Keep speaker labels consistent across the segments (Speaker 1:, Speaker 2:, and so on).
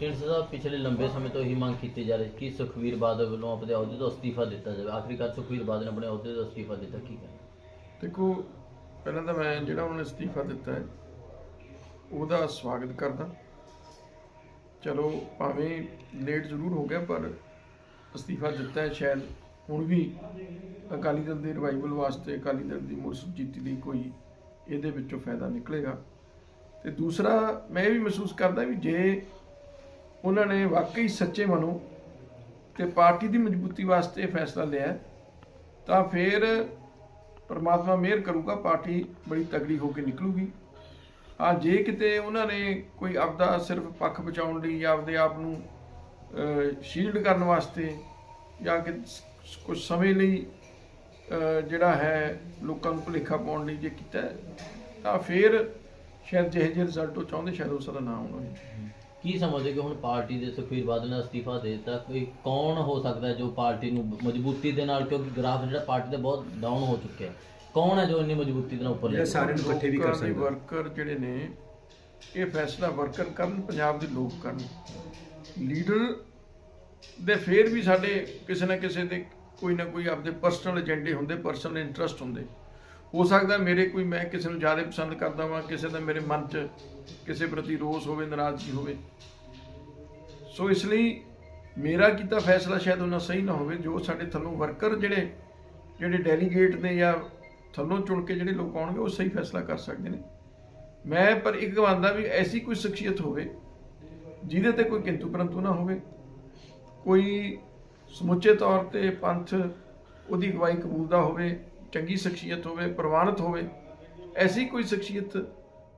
Speaker 1: ਢੀਂਡਸਾ ਸਾਹਿਬ ਪਿਛਲੇ ਲੰਬੇ ਸਮੇਂ ਤੋਂ ਹੀ ਮੰਗ ਕੀਤੀ ਜਾ ਰਹੀ ਕਿ ਸੁਖਵੀਰ ਬਾਦਲ ਵੱਲੋਂ ਆਪਣੇ ਅਹੁਦੇ ਤੋਂ ਅਸਤੀਫਾ ਦਿੱਤਾ ਜਾਵੇ। ਆਖਰੀਕਾਰ ਸੁਖਵੀਰ ਬਾਦਲ ਨੇ ਆਪਣੇ ਅਹੁਦੇ ਤੋਂ ਅਸਤੀਫਾ ਦਿੱਤਾ, ਕੀ ਕਹਿੰਦੇ
Speaker 2: ਦੇਖੋ, ਪਹਿਲਾਂ ਤਾਂ ਮੈਂ ਜਿਹੜਾ ਉਹਨੇ ਅਸਤੀਫਾ ਦਿੱਤਾ ਹੈ, ਉਹਦਾ ਸਵਾਗਤ ਕਰਦਾ। ਚਲੋ, ਭਾਵੇਂ ਲੇਟ ਜ਼ਰੂਰ ਹੋ ਗਿਆ, ਪਰ ਅਸਤੀਫਾ ਦਿੱਤਾ ਹੈ ਸ਼ਾਇਦ। ਹੁਣ ਵੀ ਅਕਾਲੀ ਦਲ ਦੇ ਰਿਵਾਈਵਲ ਵਾਸਤੇ ਅਕਾਲੀ ਦਲ ਦੀ ਮੁੜ ਸੁਰਜੀਤੀ ਲਈ ਕੋਈ ਇਹਦੇ ਵਿੱਚੋਂ ਫਾਇਦਾ ਨਿਕਲੇਗਾ। ਤੇ ਦੂਸਰਾ, ਮੈਂ ਇਹ ਵੀ ਮਹਿਸੂਸ ਕਰਦਾ ਵੀ ਜੇ ਉਹਨਾਂ ਨੇ ਵਾਕਈ ਸੱਚੇ ਮਨੋਂ ਤੇ ਪਾਰਟੀ ਦੀ ਮਜ਼ਬੂਤੀ ਵਾਸਤੇ ਫੈਸਲਾ ਲਿਆ ਤਾਂ ਫਿਰ ਪਰਮਾਤਮਾ ਮਿਹਰ ਕਰੂਗਾ, ਪਾਰਟੀ ਬੜੀ ਤਗੜੀ ਹੋ ਕੇ ਨਿਕਲੂਗੀ। ਆ ਜੇ ਕਿਤੇ ਉਹਨਾਂ ਨੇ ਕੋਈ ਆਪਦਾ ਸਿਰਫ ਪੱਖ ਬਚਾਉਣ ਲਈ ਜਾਂ ਆਪਦੇ ਆਪ ਨੂੰ ਸ਼ੀਲਡ ਕਰਨ ਵਾਸਤੇ ਜਾਂ ਕਿ ਕੁਝ ਸਮੇਂ ਲਈ ਜਿਹੜਾ ਹੈ ਲੋਕਾਂ ਨੂੰ ਭੁਲੇਖਾ ਪਾਉਣ ਲਈ ਜੇ ਕੀਤਾ, ਤਾਂ ਫਿਰ ਸ਼ਾਇਦ ਜਿਹੇ ਜਿਹੇ ਰਿਜ਼ਲਟ ਉਹ ਚਾਹੁੰਦੇ, ਸ਼ਾਇਦ ਉਸ ਦਾ ਨਾ ਹੋਣਾ
Speaker 1: ਕੀ ਸਮਝਦੇ ਕਿ ਹੁਣ ਪਾਰਟੀ ਦੇ ਸੁਖਵੀਰ ਬਾਦਲ ਨੇ ਅਸਤੀਫਾ ਦੇ ਦਿੱਤਾ? ਕੋਈ ਕੌਣ ਹੋ ਸਕਦਾ ਹੈ ਜੋ ਪਾਰਟੀ ਨੂੰ ਮਜ਼ਬੂਤੀ ਦੇ ਨਾਲ? ਕਿਉਂਕਿ ਗ੍ਰਾਫ ਜਿਹੜਾ ਪਾਰਟੀ ਦਾ ਬਹੁਤ ਡਾਊਨ ਹੋ ਚੁੱਕਿਆ। ਹੈ ਕੌਣ ਹੈ ਜੋ ਇੰਨੀ ਮਜ਼ਬੂਤੀ ਦੇ ਨਾਲ ਉੱਪਰ ਲੈ
Speaker 3: ਜਿਹੜਾ
Speaker 1: ਕੇ
Speaker 3: ਸਾਰਿਆਂ ਨੂੰ ਇਕੱਠੇ ਵੀ ਕਰ ਸਕਦਾ।
Speaker 2: ਵਰਕਰ ਜਿਹੜੇ ਨੇ ਇਹ ਫੈਸਲਾ ਵਰਕਰ ਕਰਨ ਪੰਜਾਬ ਦੇ ਲੋਕ ਕਰਨ। ਲੀਡਰ ਦੇ ਫੇਰ ਵੀ ਸਾਡੇ ਕਿਸੇ ਨਾ ਕਿਸੇ ਦੇ ਕੋਈ ਨਾ ਕੋਈ ਆਪਦੇ ਪਰਸਨਲ ਏਜੰਡੇ ਹੁੰਦੇ ਪਰਸਨਲ ਇੰਟਰਸਟ ਹੁੰਦੇ। ਹੋ ਸਕਦਾ ਮੇਰੇ ਕੋਈ ਮੈਂ ਕਿਸੇ ਨੂੰ ਜ਼ਿਆਦਾ ਪਸੰਦ ਕਰਦਾ ਵਾਂ, ਕਿਸੇ ਦਾ ਮੇਰੇ ਮਨ 'ਚ ਕਿਸੇ ਪ੍ਰਤੀ ਰੋਸ ਹੋਵੇ, ਨਾਰਾਜ਼ਗੀ ਹੋਵੇ। ਸੋ ਇਸ ਲਈ ਮੇਰਾ ਕੀਤਾ ਫੈਸਲਾ ਸ਼ਾਇਦ ਉਹਨਾਂ ਸਹੀ ਨਾ ਹੋਵੇ, ਜੋ ਸਾਡੇ ਥੱਲੋਂ ਵਰਕਰ ਜਿਹੜੇ ਜਿਹੜੇ ਡੈਲੀਗੇਟ ਨੇ ਜਾਂ ਥੱਲੋਂ ਚੁਣ ਕੇ ਜਿਹੜੇ ਲੋਕ ਆਉਣਗੇ, ਉਹ ਸਹੀ ਫੈਸਲਾ ਕਰ ਸਕਦੇ ਨੇ। ਮੈਂ ਪਰ ਇੱਕ ਮੰਨਦਾ ਵੀ ਐਸੀ ਕੋਈ ਸ਼ਖਸੀਅਤ ਹੋਵੇ, ਜਿਹਦੇ ਤੇ ਕੋਈ ਕਿੰਤੂ ਪਰੰਤੂ ਨਾ ਹੋਵੇ, ਕੋਈ ਸਮੁੱਚੇ ਤੌਰ ਤੇ ਪੰਥ ਉਹਦੀ ਅਗਵਾਈ ਕਬੂਲਦਾ ਹੋਵੇ ਚੰਗੀ ਸ਼ਖਸੀਅਤ ਹੋਵੇ, ਪ੍ਰਵਾਨਿਤ ਹੋਵੇ, ਐਸੀ ਕੋਈ ਸ਼ਖਸੀਅਤ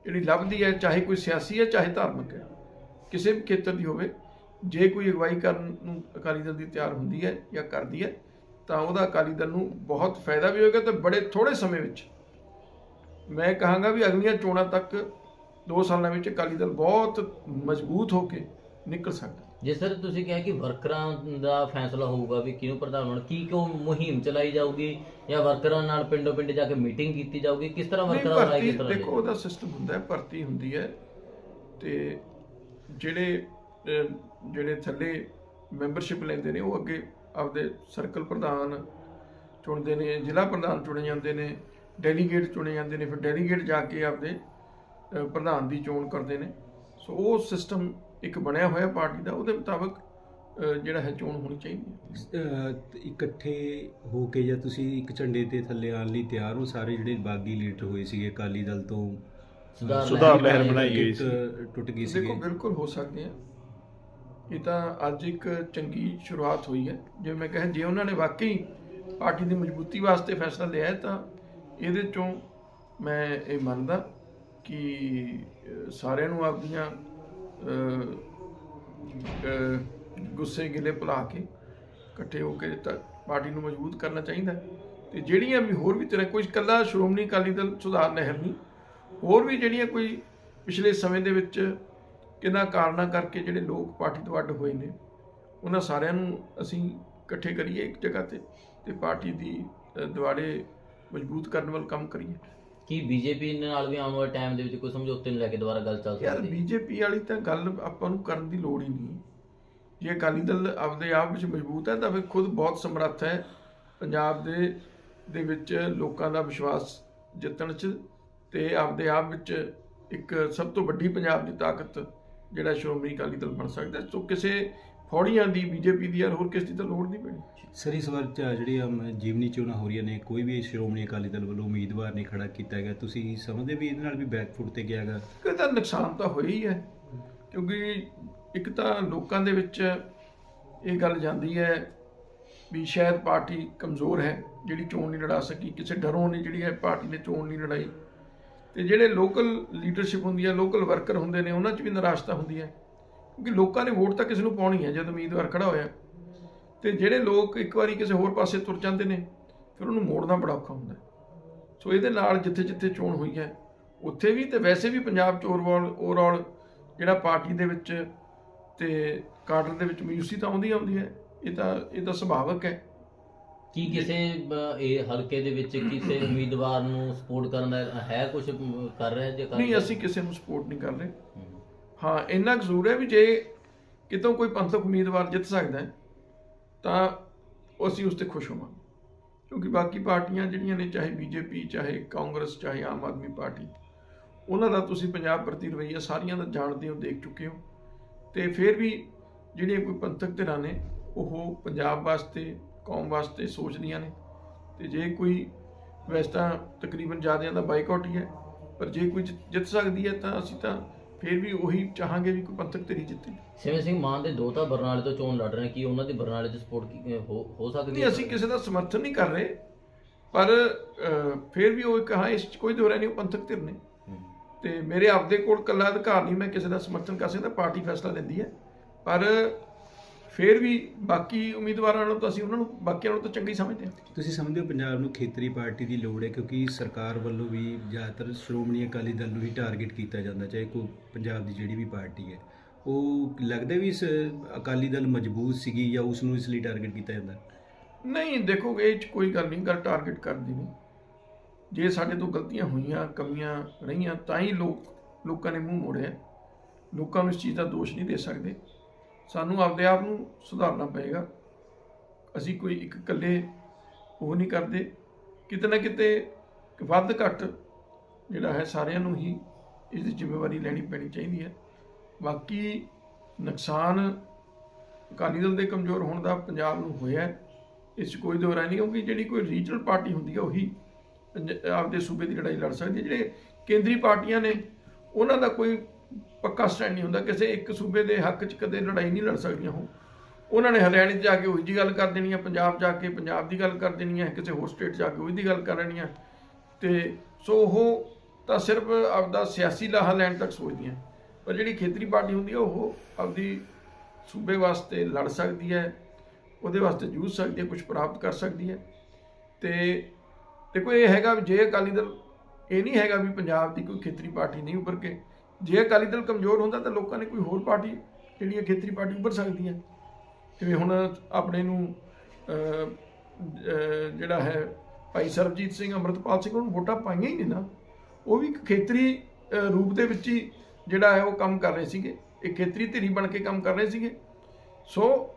Speaker 2: ਜਿਹੜੀ ਲੱਭਦੀ ਹੈ, ਚਾਹੇ ਕੋਈ ਸਿਆਸੀ ਹੈ, ਚਾਹੇ ਧਾਰਮਿਕ ਹੈ, ਕਿਸੇ ਵੀ ਖੇਤਰ ਦੀ ਹੋਵੇ, ਜੇ ਕੋਈ ਅਗਵਾਈ ਕਰਨ ਨੂੰ ਅਕਾਲੀ ਦਲ ਦੀ ਤਿਆਰ ਹੁੰਦੀ ਹੈ ਜਾਂ ਕਰਦੀ ਹੈ, ਤਾਂ ਉਹਦਾ ਅਕਾਲੀ ਦਲ ਨੂੰ ਬਹੁਤ ਫਾਇਦਾ ਵੀ ਹੋਏਗਾ ਤੇ ਬੜੇ ਥੋੜੇ ਸਮੇਂ ਵਿੱਚ ਮੈਂ ਕਹਾਂਗਾ ਵੀ ਅਗਲੀਆਂ ਚੋਣਾਂ ਤੱਕ 2 ਸਾਲਾਂ ਵਿੱਚ ਅਕਾਲੀ ਦਲ ਬਹੁਤ ਮਜ਼ਬੂਤ ਹੋ ਕੇ ਨਿਕਲ ਸਕਦਾ।
Speaker 1: ਜਿਸ ਤਰ੍ਹਾਂ ਤੁਸੀਂ ਕਿਹਾ ਕਿ ਵਰਕਰਾਂ ਦਾ ਫੈਸਲਾ ਹੋਊਗਾ ਵੀ ਕਿਹਨੂੰ ਪ੍ਰਧਾਨ ਹੋਣਾ ਕੀ ਕਿਉਂ ਮੁਹਿੰਮ ਚਲਾਈ ਜਾਊਗੀ ਜਾਂ ਵਰਕਰਾਂ ਨਾਲ ਪਿੰਡੋਂ ਪਿੰਡ ਜਾ ਕੇ ਮੀਟਿੰਗ ਕੀਤੀ ਜਾਊਗੀ ਕਿਸ ਤਰ੍ਹਾਂ ਵਰਕਰਾਂ ਨੂੰ
Speaker 2: ਭਰਤੀ
Speaker 1: ਕਿਸ ਤਰ੍ਹਾਂ
Speaker 2: ਦੇਖੋ ਉਹਦਾ ਸਿਸਟਮ ਹੁੰਦਾ ਹੈ ਭਰਤੀ ਹੁੰਦੀ ਹੈ ਤੇ ਜਿਹੜੇ ਜਿਹੜੇ ਥੱਲੇ ਮੈਂਬਰਸ਼ਿਪ ਲੈਂਦੇ ਨੇ ਉਹ ਅੱਗੇ ਆਪਦੇ ਸਰਕਲ ਪ੍ਰਧਾਨ ਚੁਣਦੇ ਨੇ ਜ਼ਿਲ੍ਹਾ ਪ੍ਰਧਾਨ ਚੁਣੇ ਜਾਂਦੇ ਨੇ ਡੈਲੀਗੇਟ ਚੁਣੇ ਜਾਂਦੇ ਨੇ ਫਿਰ ਡੈਲੀਗੇਟ ਜਾ ਕੇ ਆਪਦੇ ਪ੍ਰਧਾਨ ਦੀ ਚੋਣ ਕਰਦੇ ਨੇ। ਸੋ ਉਹ ਸਿਸਟਮ ਇੱਕ ਬਣਿਆ ਹੋਇਆ ਪਾਰਟੀ ਦਾ ਉਹਦੇ ਮੁਤਾਬਕ ਜਿਹੜਾ ਹੈ ਚੋਣ ਹੋਣੀ ਚਾਹੀਦੀ ਹੈ।
Speaker 3: ਤੇ ਇਕੱਠੇ ਹੋ ਕੇ ਜਾਂ ਤੁਸੀਂ ਇੱਕ ਝੰਡੇ ਦੇ ਥੱਲੇ ਆਉਣ ਲਈ ਤਿਆਰ ਹੋ? ਸਾਰੇ ਜਿਹੜੇ ਬਾਗੀ ਲੀਡਰ ਹੋਏ ਸੀਗੇ ਅਕਾਲੀ ਦਲ ਤੋਂ
Speaker 1: ਸੁਧਾਰ ਲਹਿਰ
Speaker 4: ਬਣਾਈ ਗਈ ਸੀ।
Speaker 3: ਟੁੱਟ ਗਈ
Speaker 2: ਦੇਖੋ
Speaker 3: ਸੀਗੀ।
Speaker 2: ਬਿਲਕੁਲ ਹੋ ਸਕਦੇ ਆ। ਇਹ ਤਾਂ ਅੱਜ ਇੱਕ ਚੰਗੀ ਸ਼ੁਰੂਆਤ ਹੋਈ ਹੈ। ਜਿਵੇਂ ਮੈਂ ਕਿਹਾ ਜੇ ਉਹਨਾਂ ਨੇ ਵਾਕਈ ਪਾਰਟੀ ਦੀ ਮਜ਼ਬੂਤੀ ਵਾਸਤੇ ਫੈਸਲਾ ਲਿਆ ਹੈ ਤਾਂ ਇਹਦੇ ਚੋਂ ਮੈਂ ਇਹ ਮੰਨਦਾ ਕਿ ਸਾਰਿਆਂ ਨੂੰ ਆਪਦੀਆਂ ਗੁੱਸੇ ਗਿਲੇ ਭੁਲਾ ਕੇ ਇਕੱਠੇ ਹੋ ਕੇ ਤਾਂ ਪਾਰਟੀ ਨੂੰ ਮਜ਼ਬੂਤ ਕਰਨਾ ਚਾਹੀਦਾ ਹੈ। ਤੇ ਜਿਹੜੀਆਂ ਵੀ ਹੋਰ ਵੀ ਤਰ੍ਹਾਂ ਕੋਈ ਇਕੱਲਾ ਸ਼੍ਰੋਮਣੀ ਅਕਾਲੀ ਦਲ ਸੁਧਾਰ ਨਹਿਰ ਨਹੀਂ ਹੋਰ ਵੀ ਜਿਹੜੀਆਂ ਕੋਈ ਪਿਛਲੇ ਸਮੇਂ ਦੇ ਵਿੱਚ ਕਿਹਨਾਂ ਕਾਰਨਾਂ ਕਰਕੇ ਜਿਹੜੇ ਲੋਕ ਪਾਰਟੀ ਤੋਂ ਅੱਡ ਹੋਏ ਨੇ ਉਹਨਾਂ ਸਾਰਿਆਂ ਨੂੰ ਅਸੀਂ ਇਕੱਠੇ ਕਰੀਏ ਇੱਕ ਜਗ੍ਹਾ ਤੇ ਤੇ ਪਾਰਟੀ ਦੀ ਅ, ਦੁਆਲੇ ਮਜ਼ਬੂਤ ਕਰਨ ਵੱਲ ਕੰਮ ਕਰੀਏ
Speaker 1: ਕੀ ਬੀਜੇਪੀ ਨਾਲ ਵੀ ਆਉਣ ਵਾਲੇ ਟਾਈਮ ਦੇ ਵਿੱਚ ਕੋਈ ਸਮਝੌਤੇ ਨੂੰ ਲੈ ਕੇ ਦੁਬਾਰਾ ਗੱਲ ਚੱਲ
Speaker 2: ਯਾਰ
Speaker 1: ਸਕਦੀ ਹੈ?
Speaker 2: ਬੀਜੇਪੀ ਵਾਲੀ ਤਾਂ ਗੱਲ ਆਪਾਂ ਨੂੰ ਕਰਨ ਦੀ ਲੋੜ ਹੀ ਨਹੀਂ। ਜੇ ਅਕਾਲੀ ਦਲ ਆਪਦੇ ਆਪ ਵਿੱਚ ਮਜ਼ਬੂਤ ਹੈ ਤਾਂ ਫਿਰ ਖੁਦ ਬਹੁਤ ਸਮਰੱਥ ਹੈ ਪੰਜਾਬ ਦੇ ਦੇ ਵਿੱਚ ਲੋਕਾਂ ਦਾ ਵਿਸ਼ਵਾਸ ਜਿੱਤਣ 'ਚ ਤੇ ਆਪਦੇ ਆਪ ਵਿੱਚ ਇੱਕ ਸਭ ਤੋਂ ਵੱਡੀ ਪੰਜਾਬ ਦੀ ਤਾਕਤ ਜਿਹੜਾ ਸ਼੍ਰੋਮਣੀ ਅਕਾਲੀ ਦਲ ਬਣ ਸਕਦਾ ਸੋ ਕਿਸੇ ਫੌੜੀਆਂ ਦੀ ਬੀਜੇਪੀ ਦੀ ਯਾਰ ਹੋਰ ਕਿਸੇ ਦੀ ਤਾਂ ਲੋੜ ਨਹੀਂ ਪੈਣੀ।
Speaker 3: ਸਰ ਇਸ ਵਾਰ ਚ ਜਿਹੜੀਆਂ ਮ- ਜੀਵਨੀ ਚੋਣਾਂ ਹੋ ਰਹੀਆਂ ਨੇ ਕੋਈ ਵੀ ਸ਼੍ਰੋਮਣੀ ਅਕਾਲੀ ਦਲ ਵੱਲੋਂ ਉਮੀਦਵਾਰ ਨਹੀਂ ਖੜਾ ਕੀਤਾ ਗਿਆ ਤੁਸੀਂ ਸਮਝਦੇ ਵੀ ਇਹਦੇ ਨਾਲ ਵੀ ਬੈਕਫੁੱਟ ਤੇ ਗਿਆ ਹੈਗਾ?
Speaker 2: ਇਹਦਾ ਨੁਕਸਾਨ ਤਾਂ ਹੋਇਆ ਹੀ ਹੈ ਕਿਉਂਕਿ ਇੱਕ ਤਾਂ ਲੋਕਾਂ ਦੇ ਵਿੱਚ ਇਹ ਗੱਲ ਜਾਂਦੀ ਹੈ ਵੀ ਸ਼ਾਇਦ ਪਾਰਟੀ ਕਮਜ਼ੋਰ ਹੈ ਜਿਹੜੀ ਚੋਣ ਨਹੀਂ ਲੜਾ ਸਕੀ ਕਿਸੇ ਡਰੋਂ ਨਹੀਂ ਜਿਹੜੀ ਹੈ ਪਾਰਟੀ ਨੇ ਚੋਣ ਨਹੀਂ ਲੜਾਈ। ਤੇ ਜਿਹੜੇ ਲੋਕਲ ਲੀਡਰਸ਼ਿਪ ਹੁੰਦੀ ਹੈ ਲੋਕਲ ਵਰਕਰ ਹੁੰਦੇ ਨੇ ਉਹਨਾਂ 'ਚ ਵੀ ਨਿਰਾਸ਼ਤਾ ਹੁੰਦੀ ਹੈ। ਕਿਉਂਕਿ ਲੋਕਾਂ ਨੇ ਵੋਟ ਤਾਂ ਕਿਸੇ ਨੂੰ ਪਾਉਣੀ ਹੈ ਜਦ ਉਮੀਦਵਾਰ ਖੜਾ ਹੋਇਆ ਤੇ ਜਿਹੜੇ ਲੋਕ ਇੱਕ ਵਾਰੀ ਕਿਸੇ ਹੋਰ ਪਾਸੇ ਤੁਰ ਜਾਂਦੇ ਨੇ ਫਿਰ ਉਹਨੂੰ ਮੋੜਨਾ ਬੜਾ ਔਖਾ ਹੁੰਦਾ ਸੋ ਇਹਦੇ ਨਾਲ ਜਿੱਥੇ ਜਿੱਥੇ ਚੋਣ ਹੋਈ ਹੈ ਉੱਥੇ ਵੀ ਤੇ ਵੈਸੇ ਵੀ ਪੰਜਾਬ ਚ ਓਵਰਆਲ ਓਵਰਆਲ ਜਿਹੜਾ ਪਾਰਟੀ ਦੇ ਵਿੱਚ ਤੇ ਕਾਡਰ ਦੇ ਵਿੱਚ ਮਯੂਸੀ ਤਾਂ ਆਉਂਦੀ ਆਉਂਦੀ ਹੈ ਇਹ ਤਾਂ ਇਹ ਤਾਂ ਸੁਭਾਵਕ ਹੈ
Speaker 1: ਕੀ ਕਿਸੇ ਇਹ ਹਲਕੇ ਦੇ ਵਿੱਚ ਕਿਸੇ ਉਮੀਦਵਾਰ ਨੂੰ ਸਪੋਰਟ ਕਰਨ ਦਾ ਹੈ ਕੁਝ ਕਰ ਰਿਹਾ ਜੇ ਕਰ
Speaker 2: ਨਹੀਂ? ਅਸੀਂ ਕਿਸੇ ਨੂੰ ਸਪੋਰਟ ਨਹੀਂ ਕਰ ਰਹੇ। ਹਾਂ, ਇੰਨਾ ਕੁ ਜ਼ਰੂਰ ਹੈ ਵੀ ਜੇ ਕਿਤੋਂ ਕੋਈ ਪੰਥਕ ਉਮੀਦਵਾਰ ਜਿੱਤ ਸਕਦਾ ਹੈ, ਤਾਂ ਅਸੀਂ ਉਸ ਤੇ ਖੁਸ਼ ਹੋਵਾਂਗੇ। ਕਿਉਂਕਿ ਬਾਕੀ ਪਾਰਟੀਆਂ ਜਿਹੜੀਆਂ ਨੇ, ਚਾਹੇ ਬੀਜੇਪੀ, ਚਾਹੇ ਕਾਂਗਰਸ, ਚਾਹੇ ਆਮ ਆਦਮੀ ਪਾਰਟੀ, ਉਹਨਾਂ ਦਾ ਤੁਸੀਂ ਪੰਜਾਬ ਪ੍ਰਤੀ ਰਵੱਈਆ ਸਾਰੀਆਂ ਦਾ ਜਾਣਦੇ ਹੋ, ਦੇਖ ਚੁੱਕੇ ਹੋ। ਤੇ ਫਿਰ ਵੀ ਜਿਹੜੀਆਂ ਕੋਈ ਪੰਥਕ ਧਿਰਾਂ ਨੇ, ਉਹ ਪੰਜਾਬ ਵਾਸਤੇ, ਕੌਮ ਵਾਸਤੇ ਸੋਚਦੀਆਂ ਨੇ। ਤੇ ਜੇ ਕੋਈ ਵੈਸੇ ਤਾਂ ਤਕਰੀਬਨ ਜ਼ਿਆਦਿਆਂ ਦਾ ਬਾਈਕਾਟ ਹੀ ਹੈ, ਪਰ ਜੇ ਕੋਈ ਜਿੱਤ- ਜਿੱਤ ਸਕਦੀ ਹੈ, ਤਾਂ ਅਸੀਂ ਤਾਂ ਫਿਰ ਵੀ ਉਹੀ ਚਾਹਾਂਗੇ ਵੀ ਕੋਈ ਪੰਥਕ ਧਿਰ ਜਿੱਤੇ।
Speaker 1: ਸਿਮਰਨ ਸਿੰਘ ਮਾਨ ਦੇ ਦੋ ਤਾਂ ਬਰਨਾਲੇ ਤੋਂ ਚੋਣ ਲੜ ਰਹੇ ਨੇ ਕੀ ਉਹਨਾਂ ਦੀ ਬਰਨਾਲੇ 'ਚ ਸਪੋਰਟ ਹੋ ਹੋ ਸਕਦੀ
Speaker 2: ਨਹੀਂ ਅਸੀਂ ਕਿਸੇ ਦਾ ਸਮਰਥਨ ਨਹੀਂ ਕਰ ਰਹੇ ਪਰ ਅਹ, ਫਿਰ ਵੀ ਉਹ ਇੱਕ ਹਾਂ ਇਸ 'ਚ ਕੋਈ ਦੋਰਾ ਨਹੀਂ ਉਹ ਪੰਥਕ ਧਿਰ ਨੇ। ਤੇ ਮੇਰੇ ਆਪਦੇ ਕੋਲ ਕੱਲਾ ਅਧਿਕਾਰ ਨਹੀਂ ਮੈਂ ਕਿਸੇ ਦਾ ਸਮਰਥਨ ਕਰ ਸਕਦਾ ਪਾਰਟੀ ਫੈਸਲਾ ਲੈਂਦੀ ਹੈ। ਪਰ ਫਿਰ ਵੀ ਬਾਕੀ ਉਮੀਦਵਾਰਾਂ ਨਾਲੋਂ ਤਾਂ ਅਸੀਂ ਉਹਨਾਂ ਨੂੰ ਬਾਕੀਆਂ ਨਾਲੋਂ ਤਾਂ ਚੰਗੀ ਸਮਝਦੇ ਹਾਂ।
Speaker 3: ਤੁਸੀਂ ਸਮਝਦੇ ਹੋ ਪੰਜਾਬ ਨੂੰ ਖੇਤਰੀ ਪਾਰਟੀ ਦੀ ਲੋੜ ਹੈ ਕਿਉਂਕਿ ਸਰਕਾਰ ਵੱਲੋਂ ਵੀ ਜ਼ਿਆਦਾਤਰ ਸ਼੍ਰੋਮਣੀ ਅਕਾਲੀ ਦਲ ਨੂੰ ਹੀ ਟਾਰਗੇਟ ਕੀਤਾ ਜਾਂਦਾ ਚਾਹੇ ਕੋਈ ਪੰਜਾਬ ਦੀ ਜਿਹੜੀ ਵੀ ਪਾਰਟੀ ਹੈ। ਉਹ ਲੱਗਦਾ ਵੀ ਇਸ ਅਕਾਲੀ ਦਲ ਮਜ਼ਬੂਤ ਸੀਗੀ ਜਾਂ ਉਸ ਨੂੰ ਇਸ ਲਈ ਟਾਰਗੇਟ ਕੀਤਾ ਜਾਂਦਾ?
Speaker 2: ਨਹੀਂ ਦੇਖੋ ਇਹ 'ਚ ਕੋਈ ਗੱਲ ਨਹੀਂ ਗੱਲ ਟਾਰਗੇਟ ਕਰਦੀ ਨਹੀਂ। ਜੇ ਸਾਡੇ ਤੋਂ ਗਲਤੀਆਂ ਹੋਈਆਂ ਕਮੀਆਂ ਰਹੀਆਂ ਤਾਂ ਹੀ ਲੋਕ ਲੋਕਾਂ ਨੇ ਮੂੰਹ ਮੋੜਿਆ। ਲੋਕਾਂ ਨੂੰ ਇਸ ਚੀਜ਼ ਦਾ ਦੋਸ਼ ਨਹੀਂ ਦੇ ਸਕਦੇ। ਸਾਨੂੰ ਆਪਦੇ ਆਪ ਨੂੰ ਸੁਧਾਰਨਾ ਪਏਗਾ। ਅਸੀਂ ਕੋਈ ਇੱਕ ਇਕੱਲੇ ਉਹ ਨਹੀਂ ਕਰਦੇ। ਕਿਤੇ ਨਾ ਕਿਤੇ ਵੱਧ ਘੱਟ ਜਿਹੜਾ ਹੈ ਸਾਰਿਆਂ ਨੂੰ ਹੀ ਇਸ ਦੀ ਜ਼ਿੰਮੇਵਾਰੀ ਲੈਣੀ ਪੈਣੀ ਚਾਹੀਦੀ ਹੈ। ਬਾਕੀ ਨੁਕਸਾਨ ਅਕਾਲੀ ਦਲ ਦੇ ਕਮਜ਼ੋਰ ਹੋਣ ਦਾ ਪੰਜਾਬ ਨੂੰ ਹੋਇਆ ਇਸ 'ਚ ਕੋਈ ਦੋ ਨਹੀਂ, ਕਿਉਂਕਿ ਜਿਹੜੀ ਕੋਈ ਰੀਜਨਲ ਪਾਰਟੀ ਹੁੰਦੀ ਹੈ, ਉਹੀ ਪੰਜ- ਆਪਦੇ ਸੂਬੇ ਦੀ ਲੜਾਈ ਲੜ ਸਕਦੀ ਹੈ। ਜਿਹੜੇ ਕੇਂਦਰੀ ਪਾਰਟੀਆਂ ਨੇ, ਉਹਨਾਂ ਦਾ ਕੋਈ ਪੱਕਾ ਸਟੈਂਡ ਨਹੀਂ ਹੁੰਦਾ, ਕਿਸੇ ਇੱਕ ਸੂਬੇ ਦੇ ਹੱਕ 'ਚ ਕਦੇ ਲੜਾਈ ਨਹੀਂ ਲੜ ਸਕਦੀਆਂ ਉਹ। ਉਹਨਾਂ ਨੇ ਹਰਿਆਣੇ 'ਚ ਜਾ ਕੇ ਉਹੀ ਜੀ ਗੱਲ ਕਰ ਦੇਣੀ ਹੈ ਪੰਜਾਬ ਜਾ ਕੇ ਪੰਜਾਬ ਦੀ ਗੱਲ ਕਰ ਦੇਣੀ ਹੈ ਕਿਸੇ ਹੋਰ ਸਟੇਟ ਜਾ ਕੇ ਉਹੀ ਦੀ ਗੱਲ ਕਰ ਲੈਣੀ ਹੈ ਤੇ ਸੋ ਉਹ ਤਾਂ ਸਿਰਫ ਆਪਦਾ ਸਿਆਸੀ ਲਾਹਾ ਲੈਣ ਤੱਕ ਸੋਚਦੀਆਂ ਪਰ ਜਿਹੜੀ ਖੇਤਰੀ ਪਾਰਟੀ ਹੁੰਦੀ ਹੈ ਉਹ ਆਪਦੀ ਸੂਬੇ ਵਾਸਤੇ ਲੜ ਸਕਦੀ ਹੈ ਉਹਦੇ ਵਾਸਤੇ ਜੂਝ ਸਕਦੀ ਹੈ ਕੁਝ ਪ੍ਰਾਪਤ ਕਰ ਸਕਦੀ ਹੈ ਤੇ ਦੇਖੋ, ਇਹ ਹੈਗਾ ਵੀ ਜੇ ਅਕਾਲੀ ਦਲ, ਇਹ ਨਹੀਂ ਹੈਗਾ ਵੀ ਪੰਜਾਬ ਦੀ ਕੋਈ ਖੇਤਰੀ ਪਾਰਟੀ ਨਹੀਂ ਉੱਭਰ ਕੇ। ਜੇ ਅਕਾਲੀ ਦਲ ਕਮਜ਼ੋਰ ਹੁੰਦਾ ਤਾਂ ਲੋਕਾਂ ਨੇ ਕੋਈ ਹੋਰ ਪਾਰਟੀ ਜਿਹੜੀ ਹੈ ਖੇਤਰੀ ਪਾਰਟੀ ਉੱਭਰ ਸਕਦੀ ਹੈ। ਜਿਵੇਂ ਹੁਣ ਆਪਣੇ ਨੂੰ ਜਿਹੜਾ ਹੈ ਭਾਈ ਸਰਬਜੀਤ ਸਿੰਘ, ਅੰਮ੍ਰਿਤਪਾਲ ਸਿੰਘ, ਉਹਨੂੰ ਵੋਟਾਂ ਪਾਈਆਂ ਹੀ ਨਹੀਂ ਨਾ। ਉਹ ਵੀ ਇੱਕ ਖੇਤਰੀ ਰੂਪ ਦੇ ਵਿੱਚ ਹੀ ਜਿਹੜਾ ਹੈ ਉਹ ਕੰਮ ਕਰ ਰਹੇ ਸੀਗੇ। ਇੱਕ ਖੇਤਰੀ ਧਿਰੀ ਬਣ ਕੇ ਕੰਮ ਕਰ ਰਹੇ ਸੀਗੇ। ਸੋ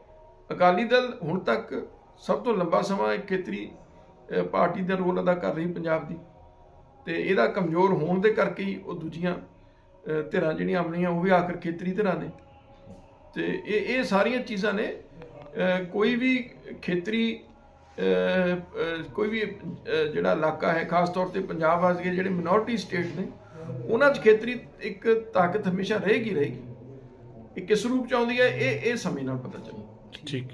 Speaker 2: ਅਕਾਲੀ ਦਲ ਹੁਣ ਤੱਕ ਸਭ ਤੋਂ ਲੰਬਾ ਸਮਾਂ ਇੱਕ ਖੇਤਰੀ ਪਾਰਟੀ ਦਾ ਰੋਲ ਅਦਾ ਕਰ ਰਹੀ ਪੰਜਾਬ ਦੀ। ਤੇ ਇਹਦਾ ਕਮਜ਼ੋਰ ਹੋਣ ਦੇ ਕਰਕੇ ਹੀ ਉਹ ਦੂਜੀਆਂ ਧਿਰਾਂ ਜਿਹੜੀਆਂ ਆਪਣੀਆਂ, ਉਹ ਵੀ ਆਖਰ ਖੇਤਰੀ ਧਿਰਾਂ ਨੇ। ਤੇ ਇਹ ਇਹ ਸਾਰੀਆਂ ਚੀਜ਼ਾਂ ਨੇ ਕੋਈ ਵੀ ਖੇਤਰੀ ਕੋਈ ਵੀ ਜਿਹੜਾ ਇਲਾਕਾ ਹੈ, ਖਾਸ ਤੌਰ ਤੇ ਪੰਜਾਬ ਵਾਸਤੇ ਜਿਹੜੇ ਮਿਨੋਰਟੀ ਸਟੇਟ ਨੇ, ਉਹਨਾਂ 'ਚ ਖੇਤਰੀ ਇੱਕ ਤਾਕਤ ਹਮੇਸ਼ਾ ਰਹੇਗੀ ਰਹੇਗੀ। ਇਹ ਕਿਸ ਰੂਪ ਚ ਆਉਂਦੀ ਹੈ, ਇਹ ਇਹ ਸਮੇਂ ਨਾਲ ਪਤਾ ਚੱਲੂ
Speaker 4: ਠੀਕ।